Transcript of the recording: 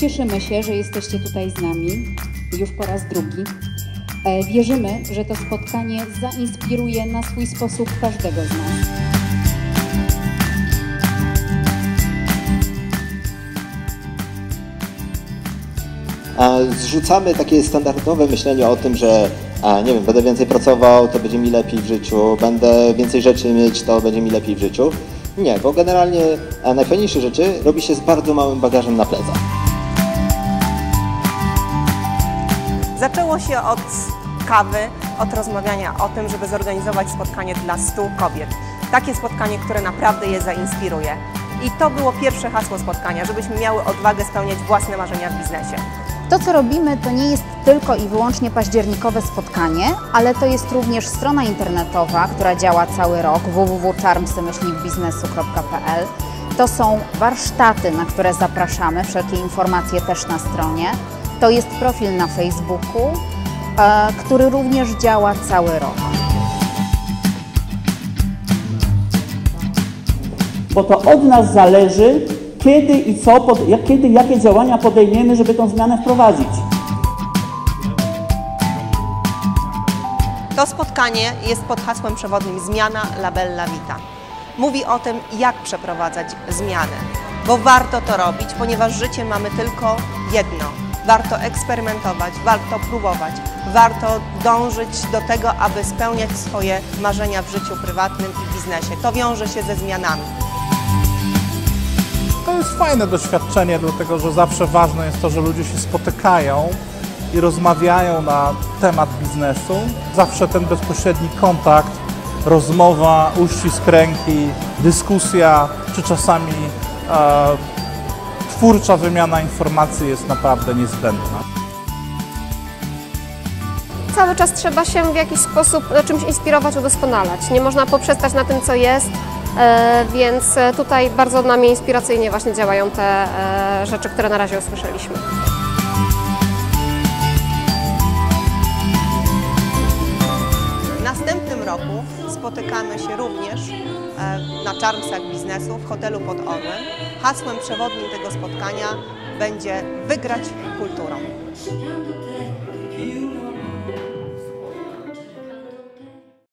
Cieszymy się, że jesteście tutaj z nami już po raz drugi. E, Wierzymy, że to spotkanie zainspiruje na swój sposób każdego z nas. Zrzucamy takie standardowe myślenie o tym, że nie wiem, będę więcej pracował, to będzie mi lepiej w życiu, będę więcej rzeczy mieć, to będzie mi lepiej w życiu. Nie, bo generalnie najfajniejsze rzeczy robi się z bardzo małym bagażem na plecach. Zaczęło się od kawy, od rozmawiania o tym, żeby zorganizować spotkanie dla 100 kobiet. Takie spotkanie, które naprawdę je zainspiruje. I to było pierwsze hasło spotkania, żebyśmy miały odwagę spełniać własne marzenia w biznesie. To, co robimy, to nie jest tylko i wyłącznie październikowe spotkanie, ale to jest również strona internetowa, która działa cały rok www.charmsy-biznesu.pl. To są warsztaty, na które zapraszamy, wszelkie informacje też na stronie. To jest profil na Facebooku, e, który również działa cały rok. bo to od nas zależy, kiedy i co, kiedy, jakie działania podejmiemy, żeby tą zmianę wprowadzić. To spotkanie jest pod hasłem przewodnim Zmiana Labella Vita. Mówi o tym, jak przeprowadzać zmiany, bo warto to robić, ponieważ życie mamy tylko jedno. Warto eksperymentować, warto próbować, warto dążyć do tego, aby spełniać swoje marzenia w życiu prywatnym i biznesie. To wiąże się ze zmianami. To jest fajne doświadczenie, dlatego że zawsze ważne jest to, że ludzie się spotykają i rozmawiają na temat biznesu. Zawsze ten bezpośredni kontakt, rozmowa, uścisk ręki, dyskusja, czy czasami e, twórcza wymiana informacji jest naprawdę niezbędna. Cały czas trzeba się w jakiś sposób czymś inspirować, udoskonalać. Nie można poprzestać na tym, co jest, e, więc e, tutaj bardzo na mnie inspiracyjnie właśnie działają te e, rzeczy, które na razie usłyszeliśmy. W następnym roku spotykamy się również e, na Charmsach Biznesu w hotelu pod Orłem. Hasłem przewodnim tego spotkania będzie wygrać kulturą.